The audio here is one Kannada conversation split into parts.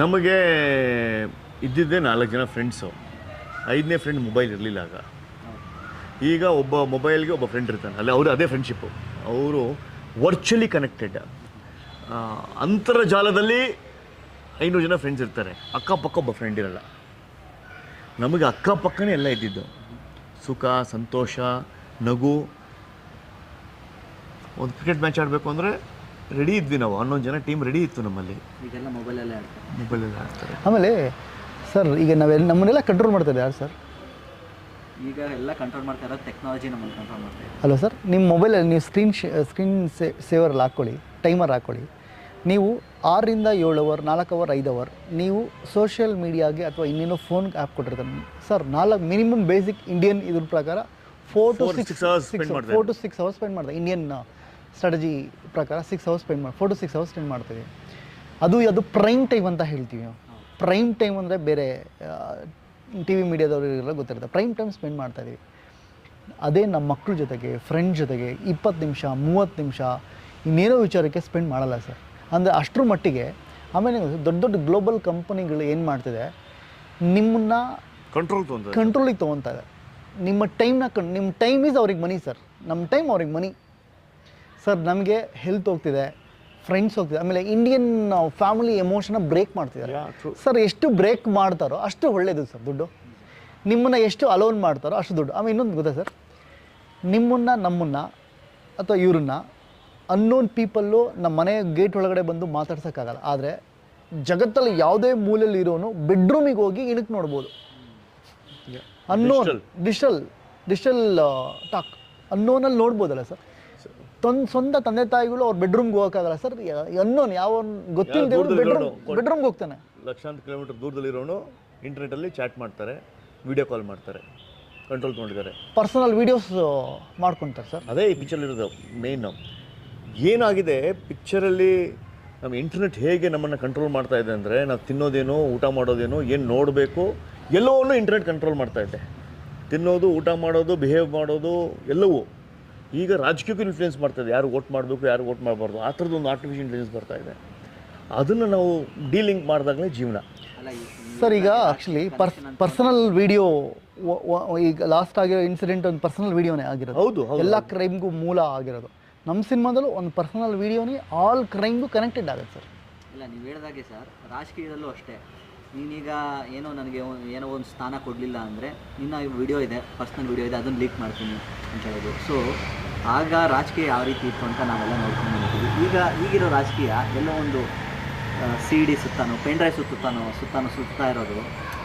ನಮಗೆ ಇದ್ದಿದ್ದೇ ನಾಲ್ಕು ಜನ ಫ್ರೆಂಡ್ಸು ಐದನೇ ಫ್ರೆಂಡ್ ಮೊಬೈಲ್ ಇರಲಿಲ್ಲ ಆಗ. ಈಗ ಒಬ್ಬ ಮೊಬೈಲ್ಗೆ ಒಬ್ಬ ಫ್ರೆಂಡ್ ಇರ್ತಾನೆ. ಅಲ್ಲಿ ಅವರು ಅದೇ ಫ್ರೆಂಡ್ಶಿಪ್ಪು ಅವರು ವರ್ಚುಲಿ ಕನೆಕ್ಟೆಡ್ ಅಂತರ್ಜಾಲದಲ್ಲಿ ಐನೂರು ಜನ ಫ್ರೆಂಡ್ಸ್ ಇರ್ತಾರೆ. ಅಕ್ಕಪಕ್ಕ ಒಬ್ಬ ಫ್ರೆಂಡ್ ಇರಲ್ಲ. ನಮಗೆ ಅಕ್ಕಪಕ್ಕನೇ ಎಲ್ಲ ಇದ್ದಿದ್ದು. ಸುಖ, ಸಂತೋಷ, ನಗು. ಒಂದು ಕ್ರಿಕೆಟ್ ಮ್ಯಾಚ್ ಆಡಬೇಕು ಅಂದರೆ ರೆಡಿ ಇದ್ವಿ ನಾವು. ಹನ್ನೊಂದು ಜನ ಟೀಮ್ ರೆಡಿ ಇತ್ತು ನಮ್ಮಲ್ಲಿ. ಈಗೆಲ್ಲ ಮೊಬೈಲಲ್ಲೇ ಆಡ್ತಾರೆ. ಮೊಬೈಲಲ್ಲಿ ಆಡ್ತಾರೆ. ಆಮೇಲೆ ಸರ್ ಈಗ ನಾವೆಲ್ಲ ನಮ್ಮನ್ನೆಲ್ಲ ಕಂಟ್ರೋಲ್ ಮಾಡ್ತಾರೆ ಯಾರು ಸರ್? ಈಗ ಎಲ್ಲ ಕಂಟ್ರೋಲ್ ಮಾಡ್ತಾ ಇರೋದು ಟೆಕ್ನಾಲಜಿ ನಮ್ಮನ್ನು ಕಂಟ್ರೋಲ್ ಮಾಡ್ತಾ ಇದೆ ಅಲ್ಲ ಸರ್ ನಿಮ್ಮ ಮೊಬೈಲಲ್ಲಿ ನೀವು ಸ್ಕ್ರೀನ್ ಸ್ಕ್ರೀನ್ ಸೇವರಲ್ಲಿ ಹಾಕ್ಕೊಳ್ಳಿ ಟೈಮರ್ ಹಾಕ್ಕೊಳ್ಳಿ. ನೀವು ಆರರಿಂದ ಏಳು ಅವರ್ ನಾಲ್ಕು ಅವರ್ ಐದು ಅವರ್ ನೀವು ಸೋಷಿಯಲ್ ಮೀಡಿಯಾಗೆ ಅಥವಾ ಇನ್ನೇನೋ ಫೋನ್ ಆ್ಯಪ್ ಕೊಟ್ಟಿರ್ತಾರೆ. ಸರ್ ನಾಲ್ಕು ಮಿನಿಮಮ್ ಬೇಸಿಕ್ ಇಂಡಿಯನ್ ಇದ್ರ ಪ್ರಕಾರ four to six hours. Four to six hours spend ಮಾಡ್ತಾರೆ. ಇಂಡಿಯನ್ ಸ್ಟ್ರಾಟಜಿ ಪ್ರಕಾರ ಸಿಕ್ಸ್ ಅವರ್ಸ್ ಸ್ಪೆಂಡ್ ಮಾಡಿ four to six hours spend ಮಾಡ್ತೀವಿ. ಅದು ಅದು ಪ್ರೈಮ್ ಟೈಮ್ ಅಂತ ಹೇಳ್ತೀವಿ ನಾವು. ಪ್ರೈಮ್ ಟೈಮ್ ಅಂದರೆ ಬೇರೆ ಟಿ ವಿ ಮೀಡಿಯಾದವ್ರಿಗೆಲ್ಲ ಗೊತ್ತಿರುತ್ತೆ. ಪ್ರೈಮ್ ಟೈಮ್ ಸ್ಪೆಂಡ್ ಮಾಡ್ತಾ ಇದೀವಿ. ಅದೇ ನಮ್ಮ ಮಕ್ಕಳ ಜೊತೆಗೆ ಫ್ರೆಂಡ್ ಜೊತೆಗೆ ಇಪ್ಪತ್ತು ನಿಮಿಷ ಮೂವತ್ತು ನಿಮಿಷ ಇನ್ನೇನೋ ವಿಚಾರಕ್ಕೆ ಸ್ಪೆಂಡ್ ಮಾಡಲ್ಲ ಸರ್. ಅಂದರೆ ಅಷ್ಟರ ಮಟ್ಟಿಗೆ ಆಮೇಲೆ ದೊಡ್ಡ ದೊಡ್ಡ ಗ್ಲೋಬಲ್ ಕಂಪನಿಗಳು ಏನು ಮಾಡ್ತಿದೆ ನಿಮ್ಮನ್ನ ಕಂಟ್ರೋಲ್ ಕಂಟ್ರೋಲಿಗೆ ತೊಗೊತಾ ಇದೆ. ನಿಮ್ಮ ಟೈಮ್ನ ಕಣ್ ನಿಮ್ಮ ಟೈಮ್ ಈಸ್ ಅವ್ರಿಗೆ ಮನಿ ಸರ್. ನಮ್ಮ ಟೈಮ್ ಅವ್ರಿಗೆ ಮನಿ ಸರ್ ನಮಗೆ ಹೆಲ್ತ್ ಹೋಗ್ತಿದೆ ಫ್ರೆಂಡ್ಸ್ ಹೋಗ್ತಿದೆ ಆಮೇಲೆ ಇಂಡಿಯನ್ ಫ್ಯಾಮಿಲಿ ಎಮೋಷನ್ನ ಬ್ರೇಕ್ ಮಾಡ್ತಿದ್ದಾರೆ. ಸರ್ ಎಷ್ಟು ಬ್ರೇಕ್ ಮಾಡ್ತಾರೋ ಅಷ್ಟು ಒಳ್ಳೆಯದು ಸರ್ ದುಡ್ಡು. ನಿಮ್ಮನ್ನು ಎಷ್ಟು ಅಲೋನ್ ಮಾಡ್ತಾರೋ ಅಷ್ಟು ದುಡ್ಡು. ಆಮೇಲೆ ಇನ್ನೊಂದು ಗೊತ್ತಾ ಸರ್ ನಿಮ್ಮನ್ನು ನಮ್ಮನ್ನು ಅಥವಾ ಇವ್ರನ್ನ ಅನ್ನೋನ್ ಪೀಪಲ್ಲು ನಮ್ಮ ಮನೆ ಗೇಟ್ ಒಳಗಡೆ ಬಂದು ಮಾತಾಡ್ಸೋಕ್ಕಾಗಲ್ಲ. ಆದರೆ ಜಗತ್ತಲ್ಲಿ ಯಾವುದೇ ಮೂಲೆಯಲ್ಲಿ ಇರೋನು ಬೆಡ್ರೂಮಿಗೆ ಹೋಗಿ ಇಣಕ್ಕೆ ನೋಡ್ಬೋದು. ಅನ್ನೋನ್ ಡಿಜಿಟಲ್ ಡಿಜಿಟಲ್ ಟಾಕ್ ಅನ್ನೋನಲ್ಲಿ ನೋಡ್ಬೋದಲ್ಲ ಸರ್. ತೊಂದ್ ಸ್ವಂತ ತಂದೆ ತಾಯಿಗಳು ಅವ್ರ ಬೆಡ್ರೂಮ್ಗೆ ಹೋಗೋಕ್ಕಾಗಲ್ಲ. ಸರ್ ಅನ್ನೋನ್ ಯಾವ ಗೊತ್ತಿಲ್ಲದೆ ಬೆಡ್ರೂಮ್ ಬೆಡ್ರೂಮ್ಗೆ ಹೋಗ್ತಾನೆ. ಲಕ್ಷಾಂತರ ಕಿಲೋಮೀಟರ್ ದೂರದಲ್ಲಿರೋನು ಇಂಟರ್ನೆಟಲ್ಲಿ ಚಾಟ್ ಮಾಡ್ತಾರೆ ವಿಡಿಯೋ ಕಾಲ್ ಮಾಡ್ತಾರೆ ಕಂಟ್ರೋಲ್ ತೊಗೊಂಡಿದ್ದಾರೆ. ಪರ್ಸನಲ್ ವೀಡಿಯೋಸ್ ಮಾಡ್ಕೊತಾರೆ ಸರ್. ಅದೇ ಈ ಇರೋದು ಮೇಯ್ನು ಏನಾಗಿದೆ? ಪಿಕ್ಚರಲ್ಲಿ ನಮ್ಮ ಇಂಟರ್ನೆಟ್ ಹೇಗೆ ನಮ್ಮನ್ನು ಕಂಟ್ರೋಲ್ ಮಾಡ್ತಾ ಇದೆ ಅಂದರೆ ನಾವು ತಿನ್ನೋದೇನು ಊಟ ಮಾಡೋದೇನೋ ಏನು ನೋಡಬೇಕು ಎಲ್ಲವನ್ನೂ ಇಂಟರ್ನೆಟ್ ಕಂಟ್ರೋಲ್ ಮಾಡ್ತಾ ಇದೆ. ತಿನ್ನೋದು ಊಟ ಮಾಡೋದು ಬಿಹೇವ್ ಮಾಡೋದು ಎಲ್ಲವೂ. ಈಗ ರಾಜಕೀಯಕ್ಕೂ ಇನ್ಫ್ಲೂಯೆನ್ಸ್ ಮಾಡ್ತಾ ಇದೆ ಯಾರು ವೋಟ್ ಮಾಡಬೇಕು ಯಾರು ವೋಟ್ ಮಾಡಬಾರ್ದು. ಆ ಥರದ್ದು ಒಂದು ಆರ್ಟಿಫಿಷಿಯಲ್ ಇಂಟೆಲಿಜೆನ್ಸ್ ಬರ್ತಾ ಇದೆ. ಅದನ್ನು ನಾವು ಡೀಲಿಂಗ್ ಮಾಡಿದಾಗಲೇ ಜೀವನ. ಸರ್ ಈಗ ಆ್ಯಕ್ಚುಲಿ ಪರ್ಸ್ ಪರ್ಸನಲ್ ವಿಡಿಯೋ ಈಗ ಲಾಸ್ಟ್ ಆಗಿರೋ ಇನ್ಸಿಡೆಂಟ್ ಒಂದು ಪರ್ಸನಲ್ ವಿಡಿಯೋನೇ ಆಗಿರೋದು. ಹೌದು ಹೌದು ಎಲ್ಲ ಕ್ರೈಮ್ಗೂ ಮೂಲ ಆಗಿರೋದು. ನಮ್ಮ ಸಿನಿಮಾದಲ್ಲೂ ಒಂದು ಪರ್ಸನಲ್ ವಿಡಿಯೋನೇ ಆಲ್ ಕ್ರೈಮ್ಗೂ ಕನೆಕ್ಟೆಡ್ ಆಗುತ್ತೆ ಸರ್ ಇಲ್ಲ ನೀವು ಹೇಳಿದಾಗೆ ಸರ್ ರಾಜಕೀಯದಲ್ಲೂ ಅಷ್ಟೇ. ನೀನೀಗ ಏನೋ ನನಗೆ ಏನೋ ಒಂದು ಸ್ಥಾನ ಕೊಡಲಿಲ್ಲ ಅಂದರೆ ನಿನ್ನ ವಿಡಿಯೋ ಇದೆ ಪರ್ಸ್ನಲ್ ವಿಡಿಯೋ ಇದೆ, ಅದನ್ನು ಲೀಕ್ ಮಾಡ್ತೀನಿ ಅಂತ ಹೇಳೋದು. ಸೊ ಆಗ ರಾಜಕೀಯ ಯಾವ ರೀತಿ ಇತ್ತು ಅಂತ ನಾವೆಲ್ಲ ನೋಡ್ಕೊಂಡು ಬಂದಿದ್ದೀವಿ. ಈಗ ಈಗಿರೋ ರಾಜಕೀಯ ಎಲ್ಲೋ ಒಂದು ಸಿ ಡಿ ಸುತ್ತಾನೋ ಪೆನ್ ಡ್ರೈವ್ ಸುತ್ತಾನೋ ಸುತ್ತಾನೋ ಸುತ್ತಾ ಇರೋದು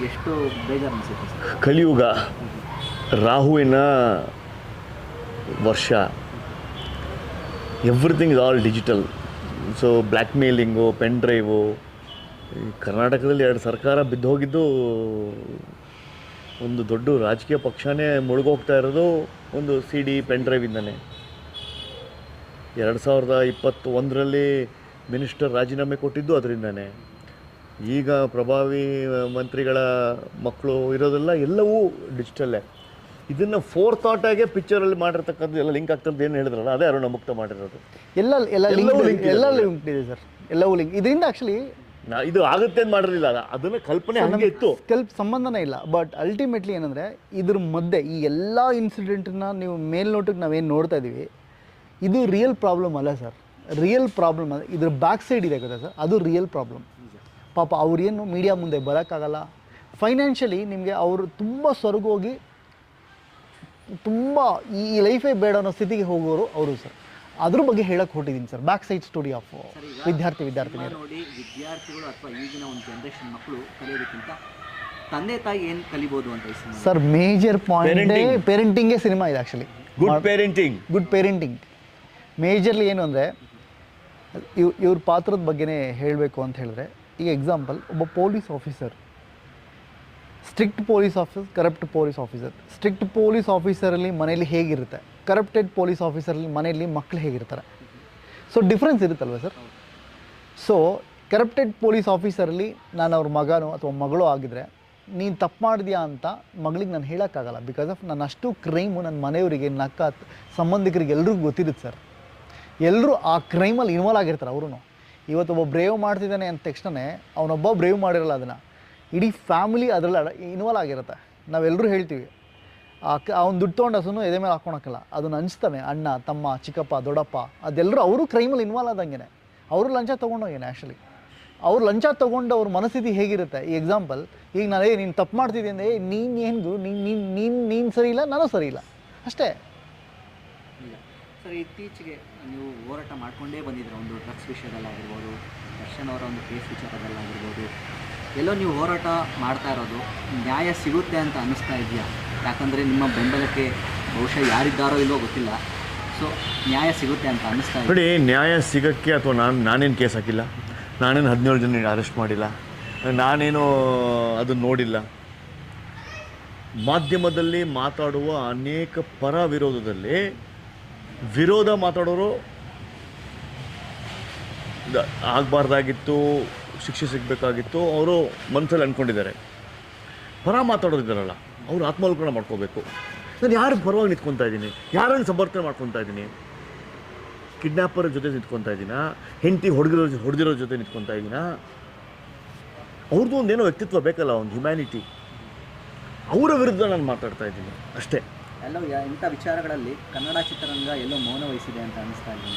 ಎಷ್ಟು ಬೇಜಾರು ಅನಿಸುತ್ತೆ ಕಲಿಯುಗ, ರಾಹುವಿನ ವರ್ಷ. Everything is all digital so blackmailing pen drive ಈ ಕರ್ನಾಟಕದಲ್ಲಿ ಎರಡು ಸರ್ಕಾರ ಬಿದ್ದೋಗಿದ್ದು ಒಂದು ದೊಡ್ಡ ರಾಜಕೀಯ ಪಕ್ಷನೇ ಮುಳುಗೋಗ್ತಾ ಇರೋದು ಒಂದು ಸಿ ಡಿ ಪೆನ್ ಡ್ರೈವಿಂದನೇ. ಎರಡು ಸಾವಿರದ ಇಪ್ಪತ್ತೊಂದರಲ್ಲಿ ಮಿನಿಸ್ಟರ್ ರಾಜೀನಾಮೆ ಕೊಟ್ಟಿದ್ದು ಅದರಿಂದನೇ. ಈಗ ಪ್ರಭಾವಿ ಮಂತ್ರಿಗಳ ಮಕ್ಕಳು ಇರೋದೆಲ್ಲ ಎಲ್ಲವೂ ಡಿಜಿಟಲ್ಲೇ. ಇದನ್ನು ಫೋರ್ ಥಾಟಾಗೆ ಪಿಕ್ಚರಲ್ಲಿ ಮಾಡಿರ್ತಕ್ಕಂಥ ಎಲ್ಲ ಲಿಂಕ್ ಆಗ್ತದೆ ಏನು ಹೇಳಿದ್ರಲ್ಲ ಅದೇ ಅರುಣ ಮುಕ್ತ ಮಾಡಿರೋದು. ಎಲ್ಲ ಎಲ್ಲ ಲಿಂಕ್ ಎಲ್ಲ ಲಿಂಕ್ ಇದೆ ಸರ್. ಎಲ್ಲವೂ ಲಿಂಕ್ ಇದರಿಂದ ಆ್ಯಕ್ಚುಲಿ ನಾ ಇದು ಆಗುತ್ತೆ ಅಂತ ಮಾಡಿರಲಿಲ್ಲ. ಅದನ್ನ ಕಲ್ಪನೆ ಹಂಗೆ ಇತ್ತು. ಕೆಲ್ಪ್ ಸಂಬಂಧನೇ ಇಲ್ಲ. ಬಟ್ ಅಲ್ಟಿಮೇಟ್ಲಿ ಏನಂದರೆ ಇದ್ರ ಮಧ್ಯೆ ಈ ಎಲ್ಲ ಇನ್ಸಿಡೆಂಟನ್ನ ನೀವು ಮೇಲ್ನೋಟಕ್ಕೆ ನಾವೇನು ನೋಡ್ತಾ ಇದ್ದೀವಿ ಇದು ರಿಯಲ್ ಪ್ರಾಬ್ಲಮ್ ಅಲ್ಲ ಸರ್ ರಿಯಲ್ ಪ್ರಾಬ್ಲಮ್ ಅಲ್ಲ. ಇದ್ರ ಬ್ಯಾಕ್ ಸೈಡ್ ಇದೆ ಗೊತ್ತಾ ಸರ್ ಅದು ರಿಯಲ್ ಪ್ರಾಬ್ಲಮ್ ಪಾಪ ಅವ್ರೇನು ಮೀಡಿಯಾ ಮುಂದೆ ಬರೋಕ್ಕಾಗಲ್ಲ. ಫೈನಾನ್ಷಿಯಲಿ ನಿಮಗೆ ಅವರು ತುಂಬ ಸೊರಗೋಗಿ ತುಂಬ ಈ ಲೈಫೇ ಬೇಡ ಅನ್ನೋ ಸ್ಥಿತಿಗೆ ಹೋಗೋರು ಅವರು ಸರ್ ಅದ್ರ ಬಗ್ಗೆ ಹೇಳಕ್ಕೆ ಹೊರಟಿದ್ದೀನಿ sir. Back side story of ವಿದ್ಯಾರ್ಥಿ ವಿದ್ಯಾರ್ಥಿನಿಯರು. ನೋಡಿ ವಿದ್ಯಾರ್ಥಿಗಳು ಅಥವಾ ಈಗಿನ ಒಂದು ಜನರೇಷನ್ ಮಕ್ಕಳು ಕಲಿಯೋದಕ್ಕಿಂತ ತಂದೆ ತಾಯಿ ಏನು ಕಲಿಬಹುದು ಅಂತ ಈ cinema sir major point parenting ಪೇರೆಂಟಿಂಗೇ cinema ಇದೆ actually good parenting good parenting majorly ಏನು ಅಂದರೆ ಇವ್ ಇವ್ರ ಪಾತ್ರದ ಬಗ್ಗೆನೇ ಹೇಳಬೇಕು ಅಂತ ಹೇಳಿದ್ರೆ ಈಗ ಎಕ್ಸಾಂಪಲ್ ಒಬ್ಬ police officer strict police officer corrupt police officer strict police ಆಫೀಸರಲ್ಲಿ ಮನೇಲಿ ಹೇಗಿರುತ್ತೆ? ಕರಪ್ಟೆಡ್ ಪೊಲೀಸ್ ಆಫೀಸರಲ್ಲಿ ಮನೆಯಲ್ಲಿ ಮಕ್ಕಳು ಹೇಗಿರ್ತಾರೆ? ಸೊ ಡಿಫ್ರೆನ್ಸ್ ಇರುತ್ತಲ್ವ ಸರ್ ಸೊ ಕರಪ್ಟೆಡ್ ಪೊಲೀಸ್ ಆಫೀಸರಲ್ಲಿ ನಾನು ಅವ್ರ ಮಗನೋ ಅಥವಾ ಮಗಳೋ ಆಗಿದ್ರೆ, ನೀನು ತಪ್ಪು ಮಾಡಿದ್ಯಾ ಅಂತ ಮಗಳಿಗೆ ನಾನು ಹೇಳೋಕ್ಕಾಗಲ್ಲ. ಬಿಕಾಸ್ ಆಫ್ ನಾನು ಅಷ್ಟು ಕ್ರೈಮು ನನ್ನ ಮನೆಯವರಿಗೆ, ನಕ್ಕ ಸಂಬಂಧಿಕರಿಗೆ ಎಲ್ರಿಗೂ ಗೊತ್ತಿರುತ್ತೆ ಸರ್ ಎಲ್ಲರೂ ಆ ಕ್ರೈಮಲ್ಲಿ ಇನ್ವಾಲ್ವ್ ಆಗಿರ್ತಾರೆ ಅವರು ಇವತ್ತು ಒಬ್ಬ ಬ್ರೇವ್ ಮಾಡ್ತಿದ್ದಾನೆ ಅಂದ ತಕ್ಷಣ ಅವನೊಬ್ಬ ಬ್ರೇವ್ ಮಾಡಿರಲ್ಲ ಅದನ್ನು. ಇಡೀ ಫ್ಯಾಮಿಲಿ ಅದರಲ್ಲಿ ಇನ್ವಾಲ್ವ್ ಆಗಿರುತ್ತೆ. ನಾವೆಲ್ಲರೂ ಹೇಳ್ತೀವಿ ಅವ್ನು ದುಡ್ಡು ತೊಗೊಂಡು ಎದೆ ಮೇಲೆ ಹಾಕೊಳಕ್ಕಲ್ಲ. ಅದನ್ನು ಅನಿಸ್ತಾನೆ ಅಣ್ಣ, ತಮ್ಮ, ಚಿಕ್ಕಪ್ಪ, ದೊಡ್ಡಪ್ಪ ಅದೆಲ್ಲರೂ ಅವರು ಕ್ರೈಮಲ್ಲಿ ಇನ್ವಾಲ್ವ್ ಆದಂಗೆ ಅವರು ಲಂಚ ತೊಗೊಂಡೋಗೇನೆ ಆ್ಯಕ್ಚುಲಿ ಅವ್ರು ಲಂಚ ತೊಗೊಂಡು ಅವ್ರ ಮನಸ್ಥಿತಿ ಹೇಗಿರುತ್ತೆ? ಈ ಎಕ್ಸಾಂಪಲ್ ಈಗ ನಾನು, ಏ, ನೀನು ತಪ್ಪು ಮಾಡ್ತಿದ್ದೆ ಅಂದರೆ ನೀನು ಏನು ನೀನು ನೀನು ನೀನು ನೀನು ಸರಿ ಇಲ್ಲ, ನಾನು ಸರಿ ಇಲ್ಲ. ಅಷ್ಟೇ. ಇತ್ತೀಚೆಗೆ ನೀವು ಹೋರಾಟ ಮಾಡ್ಕೊಂಡೇ ಬಂದಿದ್ದೀರ, ಒಂದು ಡ್ರಗ್ಸ್ ವಿಷಯದಲ್ಲಾಗಿರ್ಬೋದು, ದರ್ಶನ್ ಅವರ ಒಂದು ಕೇಸ್ ವಿಚಾರದಲ್ಲಾಗಿರ್ಬೋದು. ಎಲ್ಲೋ ನೀವು ಹೋರಾಟ ಮಾಡ್ತಾ ಇರೋದು, ನ್ಯಾಯ ಸಿಗುತ್ತೆ ಅಂತ ಅನ್ನಿಸ್ತಾ ಇದೆಯಾ? ಯಾಕಂದರೆ ನಿಮ್ಮ ಬೆಂಬಲಕ್ಕೆ ಬಹುಶಃ ಯಾರಿದ್ದಾರೋ ಇಲ್ಲೋ ಗೊತ್ತಿಲ್ಲ. ಸೊ ನ್ಯಾಯ ಸಿಗುತ್ತೆ ಅಂತ ಅನ್ನಿಸ್ತಾ ನೋಡಿ, ನ್ಯಾಯ ಸಿಗೋಕ್ಕೆ ಅಥವಾ ನಾನು, ನಾನೇನು ಕೇಸ್ ಹಾಕಿಲ್ಲ? ನಾನೇನು ಹದಿನೇಳು ಜನ ಅರೆಸ್ಟ್ ಮಾಡಿಲ್ಲ? ನಾನೇನು ಅದನ್ನು ನೋಡಿಲ್ಲ? ಮಾಧ್ಯಮದಲ್ಲಿ ಮಾತಾಡುವ ಅನೇಕ ಪರ ವಿರೋಧದಲ್ಲಿ ವಿರೋಧ ಮಾತಾಡೋರು ಆಗಬಾರ್ದಾಗಿತ್ತು, ಶಿಕ್ಷೆ ಸಿಗಬೇಕಾಗಿತ್ತು, ಅವರು ಮನಸ್ಸಲ್ಲಿ ಅಂದ್ಕೊಂಡಿದ್ದಾರೆ. ಪರ ಮಾತಾಡೋದಿದ್ದಾರಲ್ಲ ಅವ್ರು ಆತ್ಮಾವಲೋಕನ ಮಾಡ್ಕೋಬೇಕು. ನಾನು ಯಾರು ಪರವಾಗಿ ನಿಂತ್ಕೊತಾ ಇದ್ದೀನಿ? ಯಾರನ್ನು ಸಮರ್ಥನೆ ಮಾಡ್ಕೊತಾ ಇದ್ದೀನಿ? ಕಿಡ್ನಾಪರ್ ಜೊತೆ ನಿಂತ್ಕೊತಾ ಇದ್ದೀನ? ಹೆಂಡತಿ ಹೊಡೆದಿರೋ ಹೊಡೆದಿರೋ ಜೊತೆ ನಿಂತ್ಕೊತಾ ಇದ್ದೀನ? ಅವ್ರದ್ದು ಒಂದೇನೋ ವ್ಯಕ್ತಿತ್ವ ಬೇಕಲ್ಲ ಒಂದು ಹ್ಯುಮ್ಯಾನಿಟಿ ಅವರ ವಿರುದ್ಧ ನಾನು ಮಾತಾಡ್ತಾ ಇದ್ದೀನಿ ಅಷ್ಟೇ. ಎಲ್ಲೋ ಇಂಥ ವಿಚಾರಗಳಲ್ಲಿ ಕನ್ನಡ ಚಿತ್ರರಂಗ ಎಲ್ಲೋ ಮೌನ ವಹಿಸಿದೆ ಅಂತ ಅನ್ನಿಸ್ತಾ ಇದೆ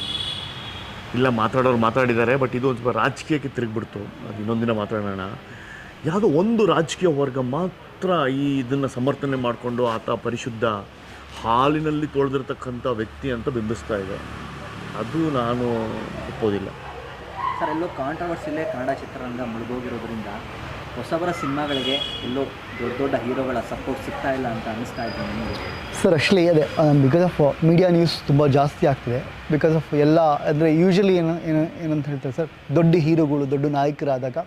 ಇಲ್ಲ ಮಾತಾಡೋರು ಮಾತಾಡಿದ್ದಾರೆ ಬಟ್ ಇದು ಒಂದು ಸ್ವಲ್ಪ ರಾಜಕೀಯಕ್ಕೆ ತಿರುಗಿಬಿಡ್ತು. ಅದು ಇನ್ನೊಂದಿನ ಮಾತಾಡೋಣ. ಯಾವುದೋ ಒಂದು ರಾಜಕೀಯ ವರ್ಗ ಮಾತ್ರ ಈ ಇದನ್ನು ಸಮರ್ಥನೆ ಮಾಡಿಕೊಂಡು ಆತ ಪರಿಶುದ್ಧ ಹಾಲಿನಲ್ಲಿ ತೊಳೆದಿರ್ತಕ್ಕಂಥ ವ್ಯಕ್ತಿ ಅಂತ ಬಿಂಬಿಸ್ತಾ ಇದೆ. ಅದು ನಾನು ಒಪ್ಪೋದಿಲ್ಲ. ಸರ್ ಎಲ್ಲೋ ಕಾಂಟ್ರವರ್ಸಿಲೇ ಕನ್ನಡ ಚಿತ್ರರಂಗ ಮುಳುಗೋಗಿರೋದ್ರಿಂದ ಹೊಸಬರ ಸಿನಿಮಾಗಳಿಗೆ ಎಲ್ಲೋ ದೊಡ್ಡ ದೊಡ್ಡ ಹೀರೋಗಳ ಸಪೋರ್ಟ್ ಸಿಗ್ತಾ ಇಲ್ಲ ಅಂತ ಅನಿಸ್ತಾ ಇದೆ ನಿಮಗೆ? ಸರ್ ಆ್ಯಕ್ಚುಲಿ ಅದೇ ಬಿಕಾಸ್ ಆಫ್ ಮೀಡಿಯಾ ನ್ಯೂಸ್ ತುಂಬ ಜಾಸ್ತಿ ಆಗ್ತಿದೆ. ಬಿಕಾಸ್ ಆಫ್ ಎಲ್ಲ ಅಂದರೆ ಯೂಶಲಿ ಏನು ಏನು ಏನಂತ ಹೇಳ್ತಾರೆ ಸರ್ ದೊಡ್ಡ ಹೀರೋಗಳು ದೊಡ್ಡ ನಾಯಕರಾದಾಗ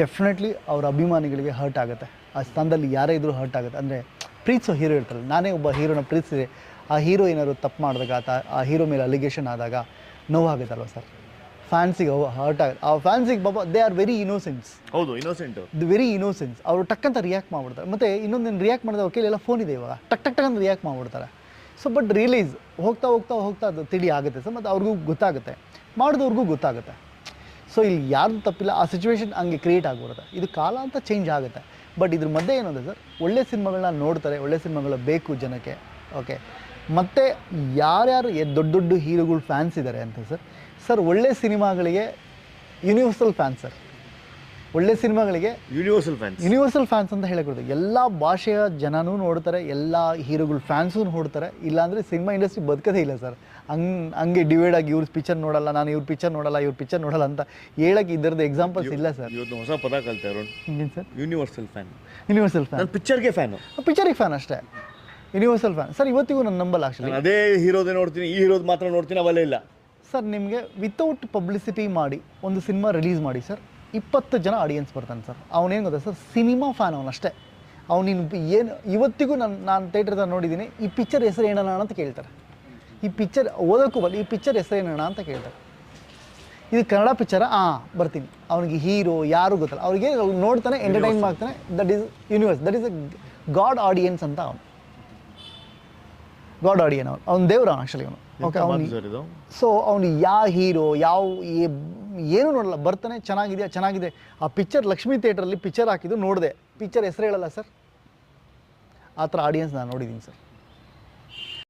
ಡೆಫಿನೆಟ್ಲಿ ಅವ್ರ ಅಭಿಮಾನಿಗಳಿಗೆ ಹರ್ಟ್ ಆಗುತ್ತೆ. ಆ ಸ್ಥಾನದಲ್ಲಿ ಯಾರೇ ಇದ್ರೂ ಹರ್ಟ್ ಆಗುತ್ತೆ. ಅಂದರೆ ಪ್ರೀತಿಸೋ ಹೀರೋ ಇರ್ತಾರಲ್ಲ. ನಾನೇ ಒಬ್ಬ ಹೀರೋನ ಪ್ರೀತಿಸಿದೆ. ಆ ಹೀರೋ ಏನಾದ್ರು ತಪ್ಪು ಮಾಡಿದಾಗ ಆತ ಆ ಹೀರೋ ಮೇಲೆ ಅಲಿಗೇಷನ್ ಆದಾಗ ನೋವಾಗುತ್ತಲ್ವ ಸರ್ ಫ್ಯಾನ್ಸಿಗೆ ಹರ್ಟ್ ಆಗುತ್ತೆ ಆ ಫ್ಯಾನ್ಸಿಗೆ ಬಾಬಾ ದೇ ಆರ್ ವೆರಿ ಇನೋಸೆನ್ಸ್ ಹೌದು ಇನೋಸೆಂಟ್ ದಿ ವೆರಿ ಇನೋಸೆನ್ಸ್ ಅವರು ಟಕ್ ಅಂತ ರಿಯಾಕ್ಟ್ ಮಾಡ್ಬಿಡ್ತಾರೆ. ಮತ್ತು ಇನ್ನೊಂದೇನು ರಿಯಾಕ್ಟ್ ಮಾಡಿದ ಅವ್ರ ಎಲ್ಲ ಫೋನ್ ಇದೆ ಇವಾಗ. ಟಕ್ ಟಕ್ ಟಕ್ ಅಂತ ರಿಯಾಕ್ಟ್ ಮಾಡ್ಬಿಡ್ತಾರೆ. ಸೊ ಬಟ್ ರಿಯಲೈಸ್ ಹೋಗ್ತಾ ಹೋಗ್ತಾ ಹೋಗ್ತಾ ಅದು ತಿಳಿ ಆಗುತ್ತೆ ಸರ್ ಮತ್ತು ಅವ್ರಿಗೂ ಗೊತ್ತಾಗುತ್ತೆ. ಮಾಡಿದವ್ರಿಗೂ ಗೊತ್ತಾಗುತ್ತೆ. ಸೊ ಇಲ್ಲಿ ಯಾರು ತಪ್ಪಿಲ್ಲ, ಆ ಸಿಚುವೇಶನ್ ಹಂಗೆ ಕ್ರಿಯೇಟ್ ಆಗಿಬಿಡುತ್ತೆ. ಇದು ಕಾಲ ಅಂತ ಚೇಂಜ್ ಆಗುತ್ತೆ. ಬಟ್ ಇದ್ರ ಮಧ್ಯೆ ಏನಂದರೆ ಸರ್ ಒಳ್ಳೆ ಸಿನಿಮಾಗಳನ್ನ ನೋಡ್ತಾರೆ, ಒಳ್ಳೆ ಸಿನಿಮಾಗಳು ಬೇಕು ಜನಕ್ಕೆ ಓಕೆ ಮತ್ತು ಯಾರ್ಯಾರು ದೊಡ್ಡ ದೊಡ್ಡ ಹೀರೋಗಳು ಫ್ಯಾನ್ಸ್ ಇದ್ದಾರೆ ಅಂತ ಸರ್ ಸರ್ ಒಳ್ಳೆ ಸಿನಿಮಾಗಳಿಗೆ ಯೂನಿವರ್ಸಲ್ ಫ್ಯಾನ್ಸ್ ಸರ್ ಒಳ್ಳೆ ಸಿನಿಮಾಗಳಿಗೆ ಯೂನಿವರ್ಸಲ್ ಫ್ಯಾನ್ಸ್ ಯೂನಿವರ್ಸಲ್ ಫ್ಯಾನ್ಸ್ ಅಂತ ಹೇಳಕೊಡ್ದು ಎಲ್ಲ ಭಾಷೆಯ ಜನನೂ ನೋಡ್ತಾರೆ ಎಲ್ಲ ಹೀರೋಗಳು ಫ್ಯಾನ್ಸು ನೋಡ್ತಾರೆ. ಇಲ್ಲಾಂದರೆ ಸಿನಿಮಾ ಇಂಡಸ್ಟ್ರಿ ಬದುಕದೇ ಇಲ್ಲ ಸರ್. ಹಂಗೆ ಹಂಗೆ ಡಿವೈಡ್ ಆಗಿ ಇವ್ರ ಪಿಕ್ಚರ್ ನೋಡಲ್ಲ ನಾನು ಇವ್ರ ಪಿಕ್ಚರ್ ನೋಡಲ್ಲ ಇವ್ರ ಪಿಕ್ಚರ್ ನೋಡಲ್ಲ ಅಂತ ಹೇಳಕ್ಕೆ ಇದರದ್ದು ಎಕ್ಸಾಂಪಲ್ಸ್ ಇಲ್ಲ ಸರ್. ಇವತ್ತು ಹೊಸ ಪದ ಕಲ್ತೆ Arun. Sir? Universal fan universal fan ಪಿಕ್ಚರ್ಗೆ fan ಪಿಕ್ಚರಿಗೆ ಫ್ಯಾನ್ ಅಷ್ಟೇ. ಯೂನಿವರ್ಸಲ್ ಫ್ಯಾನ್ ಸರ್ ಇವತ್ತಿಗೂ ನಾನು ನಂಬಲ್ಲ ಆಕ್ಚುಲಿ ಅದೇ ಹೀರೋದೇ ನೋಡ್ತೀನಿ ಈ ಹೀರೋದು ಮಾತ್ರ ನೋಡ್ತೀನಿ ಅವೆಲ್ಲ ಇಲ್ಲ. ಸರ್ ನಿಮಗೆ ವಿತೌಟ್ ಪಬ್ಲಿಸಿಟಿ ಮಾಡಿ ಒಂದು ಸಿನಿಮಾ ರಿಲೀಸ್ ಮಾಡಿ ಸರ್. ಇಪ್ಪತ್ತು ಜನ ಆಡಿಯನ್ಸ್ ಬರ್ತಾನೆ ಸರ್. ಅವನೇನು ಗೊತ್ತಾ ಸರ್? ಸಿನಿಮಾ ಫ್ಯಾನ್ ಅವನು ಅಷ್ಟೇ. ಅವನಿನ್ ಏನು ಇವತ್ತಿಗೂ ನಾನು ನಾನು ಥಿಯೇಟ್ರದಾಗ ನೋಡಿದ್ದೀನಿ ಈ ಪಿಕ್ಚರ್ ಹೆಸರು ಏನಣ್ಣ ಅಂತ ಕೇಳ್ತಾರೆ. ಈ ಪಿಕ್ಚರ್ ಓದೋಕ್ಕೂ ಬರಲಿ ಈ ಪಿಕ್ಚರ್ ಹೆಸರು ಏನಣ್ಣ ಅಂತ ಕೇಳ್ತಾರೆ. ಇದು ಕನ್ನಡ ಪಿಕ್ಚರ ಹಾಂ ಬರ್ತೀನಿ. ಅವನಿಗೆ ಹೀರೋ ಯಾರು ಗೊತ್ತಲ್ಲ. ಅವ್ರಿಗೆ ನೋಡ್ತಾನೆ ಎಂಟರ್ಟೈನ್ ಮಾಡ್ತಾನೆ. That is universe that is a god audience ಅಂತ ಅವನು. ಗಾಡ್ ಆಡಿಯನ್ ಅವನು. ಅವ್ನು ದೇವ್ರ ಆಕ್ಚುಲಿ ಅವನು. ಓಕೆ ಅವನು ಸೊ ಅವನು ಯಾವ ಹೀರೋ ಯಾವ ಏನು ನೋಡಲ್ಲ, ಬರ್ತಾನೆ, ಚೆನ್ನಾಗಿದೆಯಾ, ಚೆನ್ನಾಗಿದೆ. ಆ ಪಿಕ್ಚರ್ ಲಕ್ಷ್ಮಿ ಥಿಯೇಟ್ರಲ್ಲಿ ಪಿಕ್ಚರ್ ಹಾಕಿದ್ದು ನೋಡಿದೆ. ಪಿಕ್ಚರ್ ಹೆಸರು ಹೇಳಲ್ಲ ಸರ್? ಆ ಥರ ಆಡಿಯನ್ಸ್ ನಾನು ನೋಡಿದ್ದೀನಿ ಸರ್.